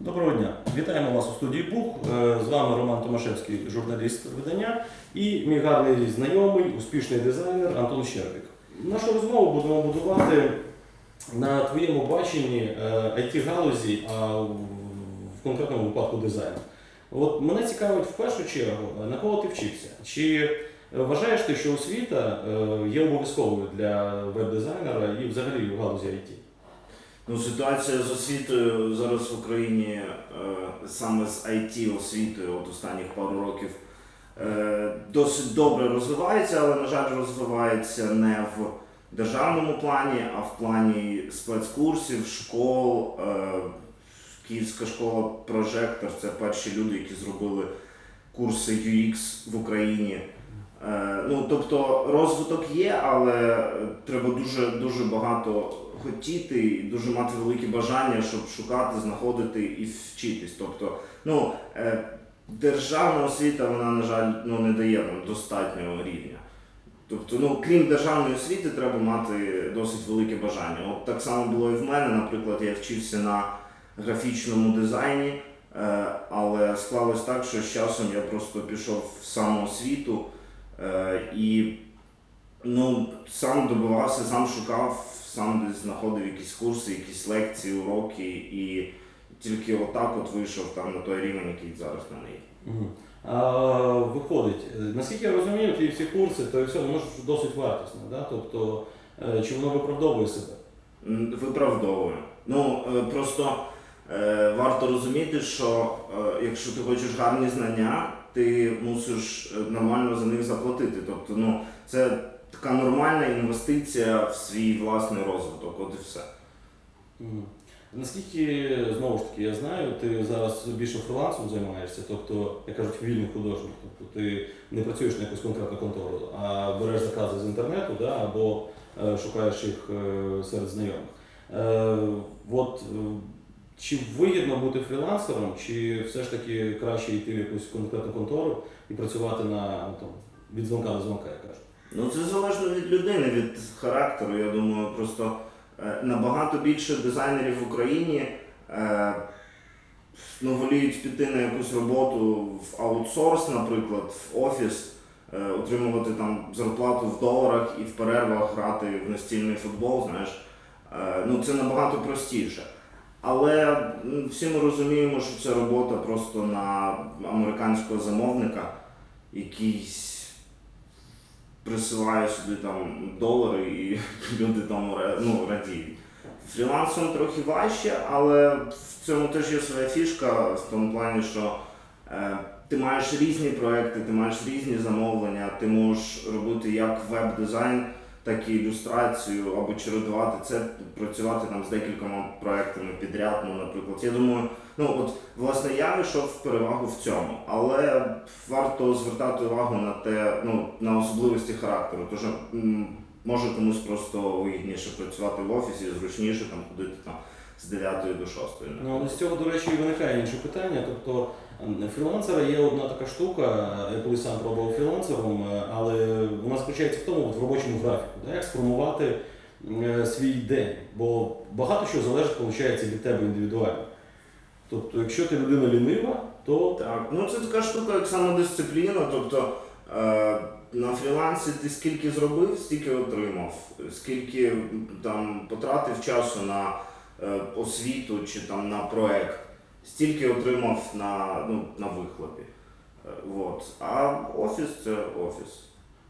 Доброго дня. Вітаємо вас у студії Бух. Е, З вами Роман Томашевський, журналіст видання, і мій гарний знайомий, успішний дизайнер Антон Щербик. Нашу розмову будемо будувати на твоєму баченні it галузі а в в конкретному випадку дизайну. От мене цікавить в першу чергу, на кого ти вчився? Чи вважаєш ти, що освіта е, є обов'язковою для веб-дизайнера і взагалі в галузі IT? Ну, ситуація з освітою зараз в Україні, е, саме з IT освітою, от останніх пару років, е, досить добре розвивається, але, на жаль, розвивається не в державному плані, а в плані спецкурсів, школ. Е, Київська школа Прожектор це перші люди, які зробили курси UX в Україні. Е, Ну, тобто розвиток є, але треба дуже, дуже багато хотіти і дуже мати велике бажання, щоб шукати, знаходити і вчитись. Тобто, ну, е, державна освіта, вона, на жаль, ну, не дає нам достатнього рівня. Тобто, ну, крім державної освіти, треба мати досить велике бажання. От так само було і в мене, наприклад, я вчився на графічному дизайні, е, але склалось так, що з часом я просто пішов в самоосвіту і ну, сам добивався, сам шукав, сам десь знаходив якісь курси, якісь лекції, уроки, і тільки отак от вийшов там на той рівень, який зараз в мене є. А, виходить, е, наскільки я розумію, ті всі курси, то все воно ж досить вартісне, да? тобто е, чи воно виправдовує себе? М, Виправдовую. Ну е, просто е, варто розуміти, що е, якщо ти хочеш гарні знання, ти мусиш е, нормально за них заплатити. Тобто, ну це така нормальна інвестиція в свій власний розвиток. От і все. Наскільки, знову ж таки, я знаю, ти зараз більше фрилансом займаєшся, тобто, як кажуть, вільний художник, тобто ти не працюєш на якусь конкретну контору, а береш закази з інтернету да, або е, шукаєш їх е, серед знайомих. Е, от, е, чи вигідно бути фрілансером, чи все ж таки краще йти в якусь конкретну контору і працювати на ну, там, від дзвонка до дзвонка, як кажуть? Ну це залежно від людини, від характеру. Я думаю, просто е, набагато більше дизайнерів в Україні е, ну, воліють піти на якусь роботу в аутсорс, наприклад, в офіс, е, отримувати там зарплату в доларах і в перервах грати в настільний футбол. Знаєш, Е, ну це набагато простіше. Але всі ми розуміємо, що це робота просто на американського замовника, якийсь присилає сюди там долари і люди там ну, радіють. Фрілансом трохи важче, але в цьому теж є своя фішка в тому плані, що е, ти маєш різні проекти, ти маєш різні замовлення, ти можеш робити як веб-дизайн, так і ілюстрацію або чередувати це, працювати там з декількома проектами підряд. Ну, наприклад, я думаю, ну от власне я вийшов в перевагу в цьому, але варто звертати увагу на те, ну на особливості характеру. Тож може комусь просто вигідніше працювати в офісі, зручніше там ходити там з 9 до 6. Ну, але з цього, до речі, і виникає інше питання. Тобто м, фрілансера є одна така штука, я колись сам пробував фрілансером, е, але вона заключається в тому, в робочому графіку, да, як сформувати е, свій день. Бо багато що залежить, виходить, від тебе індивідуально. Тобто, якщо ти людина лінива, то Так, ну це така штука, як самодисципліна. Тобто е, на фрілансі ти скільки зробив, стільки отримав, скільки там потратив часу на освіту чи там на проект, стільки отримав на, ну, на вихлопі. Е, вот. А офіс це офіс.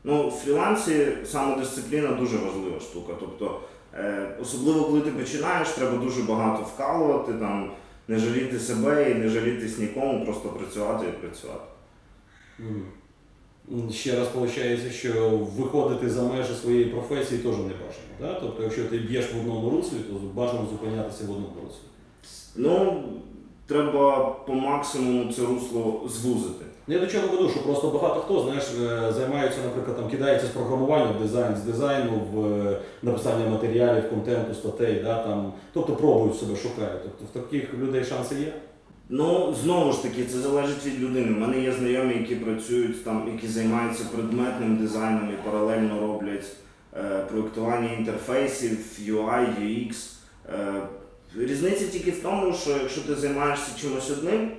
Ну, в фрілансі самодисципліна дуже важлива штука. Тобто, е, особливо коли ти починаєш, треба дуже багато вкалувати, там, не жаліти себе і не жалітись нікому, просто працювати і працювати. Ще раз виходить, що виходити за межі своєї професії теж не бажано. Да? Тобто, якщо ти б'єш в одному руслі, то бажано зупинятися в одному руслі. Ну, треба по максимуму це русло звузити. Ну, Я до чого веду, що просто багато хто знаєш, е, займається, наприклад, там кидається з програмування в дизайн, з дизайну в е, написання матеріалів, контенту, статей, да, там, тобто пробують себе, шукають. Тобто в таких людей шанси є. Ну, знову ж таки, це залежить від людини. У мене є знайомі, які працюють там, які займаються предметним дизайном і паралельно роблять е, проєктування інтерфейсів, UI, UX. Е, Різниця тільки в тому, що якщо ти займаєшся чимось одним,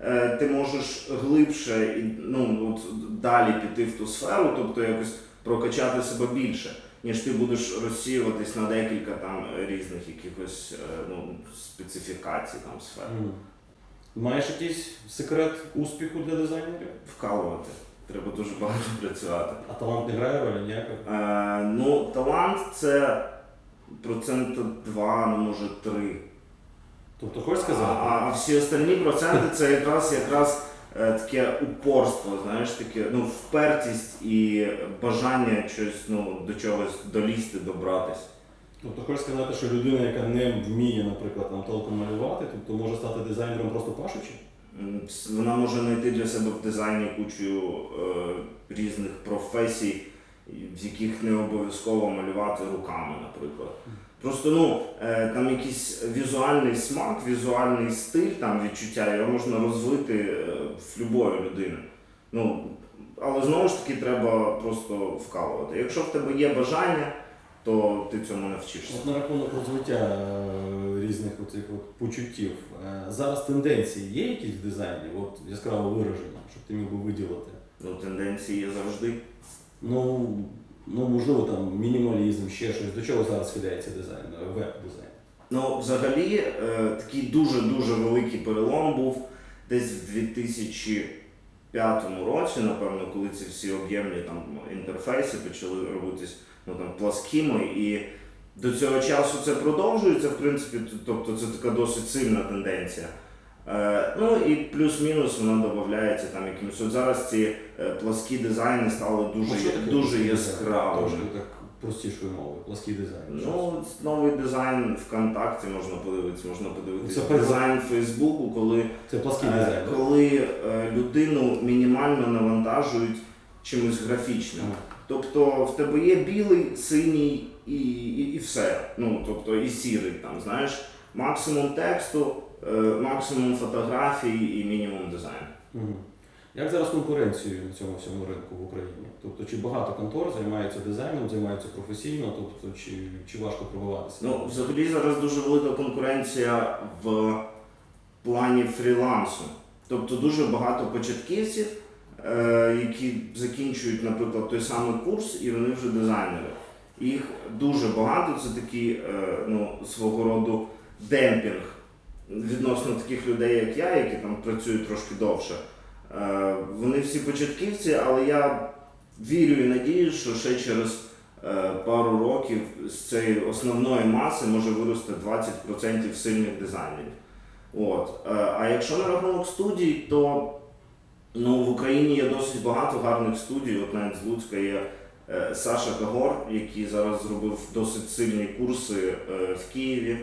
е, ти можеш глибше і ну, от, далі піти в ту сферу, тобто якось прокачати себе більше, ніж ти будеш розсіюватись на декілька там різних якихось е, ну, специфікацій там сфер. Маєш якийсь секрет успіху для дизайнерів? Вкалувати. Треба дуже багато працювати. А талант не грає ролі ніякої? Е, ну, талант це процента 2, ну може 3. Тобто хочеш А, сказати? а всі остальні проценти це якраз якраз е, таке упорство, знаєш, таке ну, впертість і бажання щось ну, до чогось долізти, добратись. Тобто хочеш сказати, що людина, яка не вміє, наприклад, там толком малювати, тобто може стати дизайнером просто пашучи? Вона може знайти для себе в дизайні кучу е, різних професій, в яких не обов'язково малювати руками, наприклад. Просто ну, е, там якийсь візуальний смак, візуальний стиль, там відчуття, його можна розвити е, в будь-якої людини. Ну, але знову ж таки треба просто вкалувати. Якщо в тебе є бажання, то ти цьому навчишся. От на рахунок розвиття е, різних оцих от почуттів. Е, Зараз тенденції є якісь в дизайні, от яскраво виражені, щоб ти міг би виділити? Ну, тенденції є завжди. Ну, ну можливо, там мінімалізм, ще щось. До чого зараз схиляється дизайн, е, веб-дизайн? Ну, взагалі, е, такий дуже-дуже великий перелом був десь в 2005 році, напевно, коли ці всі об'ємні там інтерфейси почали робитись ну, там, пласкими. І до цього часу це продовжується, в принципі, тобто це така досить сильна тенденція. Е, ну і плюс-мінус вона додається там якимось. От зараз ці е, пласкі дизайни стали дуже, Ну, таке дуже плаский яскравими. Трошки так простішою мовою, плаский дизайн. Ну, новий дизайн ВКонтакті можна подивитися, можна подивитися Це дизайн Фейсбуку, коли, Це плаский е, дизайн. коли е, людину мінімально навантажують чимось графічним. Ага. Тобто в тебе є білий, синій і, і, і все. Ну, тобто і сірий там, знаєш, максимум тексту, е, максимум фотографій і мінімум дизайну. Мгм. Як зараз конкуренцією на цьому всьому ринку в Україні? Тобто, чи багато контор займаються дизайном, займаються професійно, тобто, чи, чи важко пробиватися? Ну, взагалі зараз дуже велика конкуренція в плані фрілансу. Тобто дуже багато початківців, які закінчують, наприклад, той самий курс, і вони вже дизайнери. Їх дуже багато, це такий е, ну, свого роду демпінг відносно таких людей, як я, які там працюють трошки довше. Е, вони всі початківці, але я вірю і надію, що ще через е, пару років з цієї основної маси може вирости 20% сильних дизайнерів. От. Е, А якщо на рахунок студій, то ну, в Україні є досить багато гарних студій. От навіть з Луцька є е, Саша Кагор, який зараз зробив досить сильні курси е, в Києві.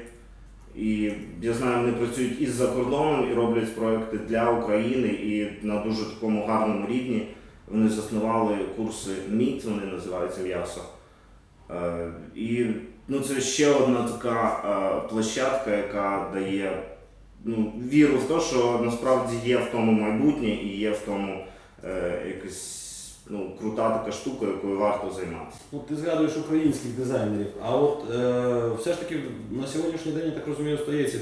І я знаю, вони працюють із за кордоном і роблять проекти для України і на дуже такому гарному рівні. Вони заснували курси МІТ, вони називаються м'ясо. Е, І ну, це ще одна така е, площадка, яка дає ну, віру в те, що насправді є в тому майбутнє і є в тому е, якась ну, крута така штука, якою варто займатися. Ну, ти згадуєш українських дизайнерів, а от е, все ж таки на сьогоднішній день, я так розумію, стається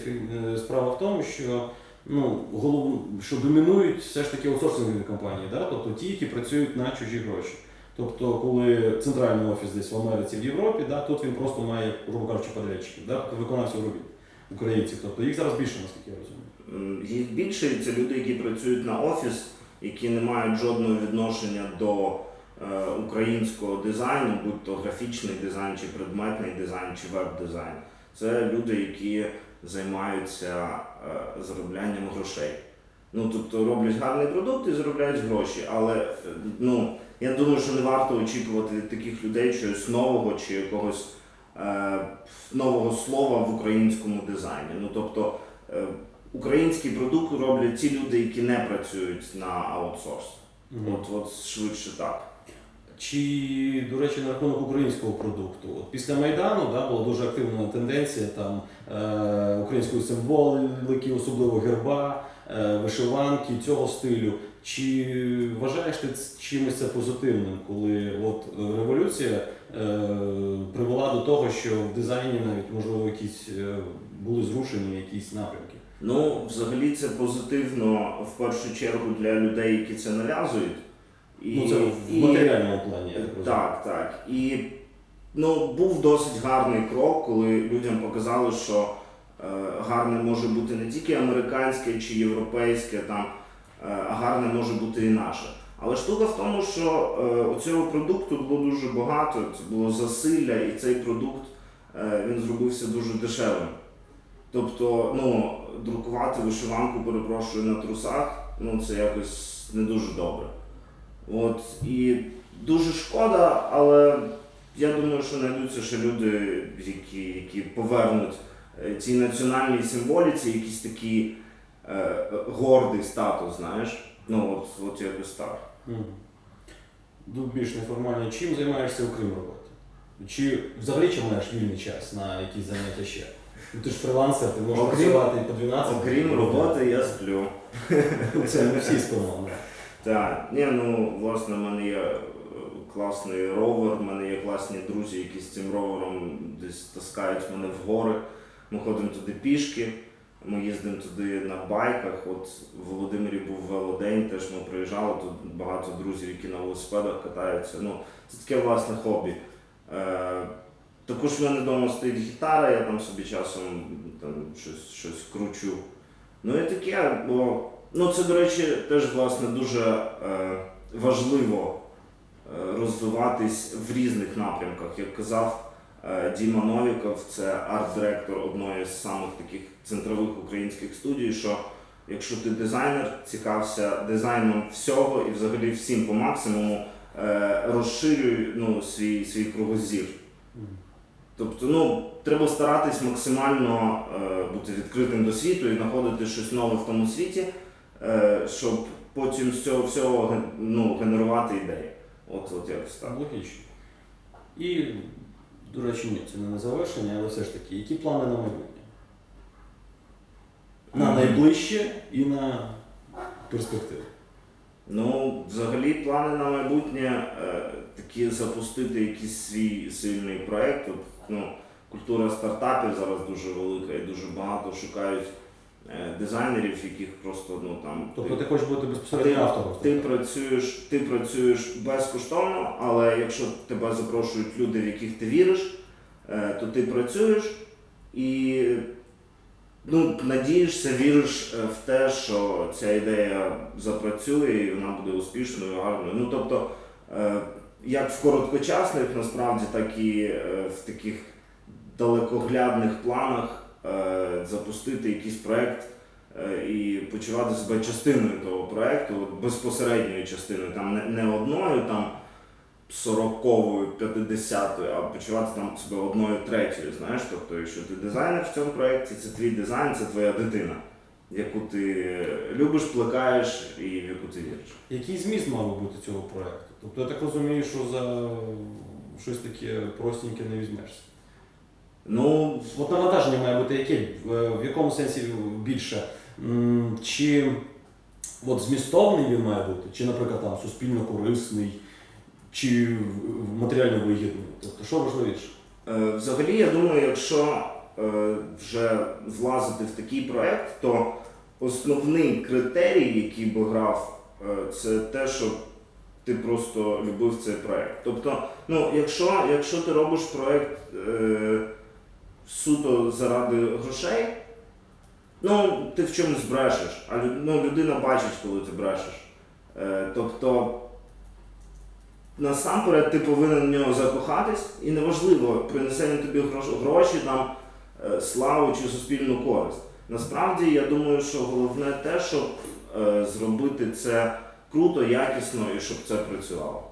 е, справа в тому, що ну, голов... що домінують все ж таки аутсорсингові компанії, да? тобто ті, які працюють на чужі гроші. Тобто, коли центральний офіс десь в Америці, в Європі, да, тут він просто має, грубо кажучи, подрядчиків, да, виконавців робіт українців. Тобто їх зараз більше, наскільки я розумію. Їх більше це люди, які працюють на офіс, які не мають жодного відношення до е, українського дизайну, будь то графічний дизайн, чи предметний дизайн, чи веб-дизайн. Це люди, які займаються е, зароблянням грошей. Ну, тобто роблять гарний продукт і заробляють гроші. Але е, ну, я думаю, що не варто очікувати від таких людей чогось нового чи якогось е, нового слова в українському дизайні. Ну, тобто, е, Український продукт роблять ті люди, які не працюють на аутсорс. Мгм. От, от швидше так. Чи, до речі, на рахунок українського продукту. От після Майдану да, була дуже активна тенденція там, е, української символики, особливо герба, е, вишиванки цього стилю. Чи вважаєш ти чимось це позитивним, коли от, е, революція привела до того, що в дизайні навіть можливо якісь е, були зрушені якісь напрямки. Ну, взагалі це позитивно в першу чергу для людей, які це нав'язують. І, ну, це в і- матеріальному плані. я так. Так, так. І ну, був досить гарний крок, коли людям показали, що е, гарне може бути не тільки американське чи європейське, там, е, а гарне може бути і наше. Але штука в тому, що е, цього продукту було дуже багато, це було засилля, і цей продукт е, він зробився дуже дешевим. Тобто, ну, друкувати вишиванку, перепрошую, на трусах, ну це якось не дуже добре. От, і дуже шкода, але я думаю, що знайдуться ще люди, які, які повернуть е, цій національній символіці якийсь такий е, гордий статус, знаєш. Ну, от, от якось так. Мгм. Ну, більш неформально, чим займаєшся окрім роботи? Чи взагалі чи маєш вільний час на якісь заняття ще? Ну, ти ж фрилансер, ти можеш Окрім- працювати і по 12. Окрім роботи, я сплю. Це не всі спимо. Так, ні, ну власне, в мене є е, класний ровер, в мене є класні друзі, які з цим ровером десь таскають мене в гори. Ми ходимо туди пішки, ми їздимо туди на байках. От в Володимирі був велодень, теж ми приїжджали, тут багато друзів, які на велосипедах катаються. Ну, це таке власне хобі. Е, також в мене вдома стоїть гітара, я там собі часом там, щось, щось кручу. Ну і таке, бо Ну, це, до речі, теж власне дуже е, важливо е, розвиватись в різних напрямках. Як казав Діма Новіков, це арт-директор одної з самих таких центрових українських студій, що якщо ти дизайнер, цікався дизайном всього і взагалі всім по максимуму, е, розширюй ну, свій, свій кругозір. Тобто, ну, треба старатись максимально е, бути відкритим до світу і знаходити щось нове в тому світі, е, щоб потім з цього всього ну, генерувати ідеї. От, от якось так. Логічно. І, до речі, ні, це не на завершення, але все ж таки, які плани на майбутнє? На найближче і на перспективу. Ну, взагалі, плани на майбутнє е, такі запустити якийсь свій сильний проєкт. Ну, культура стартапів зараз дуже велика і дуже багато шукають дизайнерів, яких просто ну там. Тобто ти- ти хочеш бути безпосередньо автором? ти працюєш, ти працюєш безкоштовно, але якщо тебе запрошують люди, в яких ти віриш, е, то ти працюєш і ну, надієшся, віриш е, в те, що ця ідея запрацює і вона буде успішною, гарною. Ну тобто, е, як в короткочасних, насправді, так і е, в таких далекоглядних планах е, запустити якийсь проект е, і почувати себе частиною того проекту, безпосередньою частиною, там не, одною там. 40-ю, 50-ю, а почувати там себе одною третьою, знаєш. Тобто, якщо ти дизайнер в цьому проєкті, це твій дизайн, це твоя дитина, яку ти любиш, плекаєш і в яку ти віриш. Який зміст мав бути цього проєкту? Тобто я так розумію, що за щось таке простеньке не візьмешся. Ну, От навантаження має бути яке? В якому сенсі більше? Чи от змістовний він має бути, чи, наприклад, там суспільно корисний, чи матеріально вигідний? Тобто, що важливіше? Е, Взагалі, я думаю, якщо е, вже влазити в такий проект, то основний критерій, який би грав, е, це те, щоб ти просто любив цей проект. Тобто, ну, якщо, якщо ти робиш проект суто заради грошей, ну ти в чомусь брешеш, а ну, людина бачить, коли ти брешеш. Е, тобто насамперед ти повинен в нього закохатись, і неважливо, принесе він тобі грош- гроші, там, е, славу чи суспільну користь. Насправді я думаю, що головне те, щоб е, зробити це круто, якісно і щоб це працювало.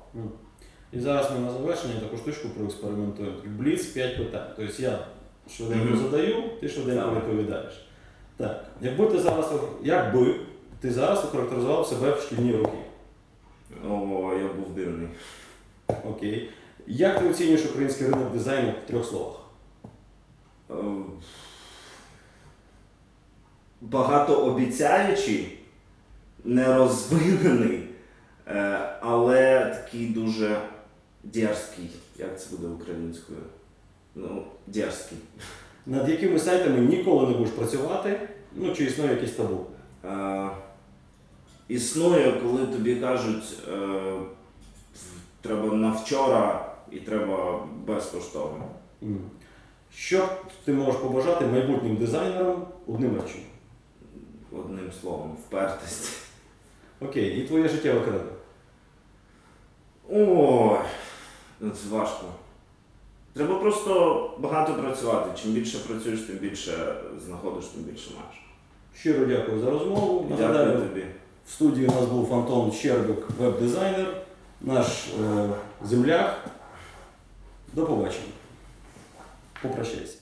І зараз ми на завершення таку штучку проекспериментуємо. Бліц 5 питань. Тобто я швиденько Мгм. задаю, ти швиденько Давай. відповідаєш. Так, якби ти зараз як би ти зараз охарактеризував себе в шкільні роки? О, я був дивний. Окей. Як ти оцінюєш український ринок дизайну в трьох словах? Е, Багатообіцяючий, нерозвинений, е, але такий дуже дерзкий. Як це буде українською? Ну, дерзкий. Над якими сайтами ніколи не будеш працювати, ну чи існує якийсь табу? Е, існує, коли тобі кажуть, е, треба на вчора і треба безкоштовно. М. Що ти можеш побажати майбутнім дизайнерам одним речем? Одним словом, впертість. Окей, і твоє життєве кредо. Ой, ну це важко. Треба просто багато працювати. Чим більше працюєш, тим більше знаходиш, тим більше маєш. Щиро дякую за розмову. Дякую Нагадаю, тобі. в студії у нас був Антон Щербик, веб-дизайнер, наш е, земляк. До побачення. Попрощайся.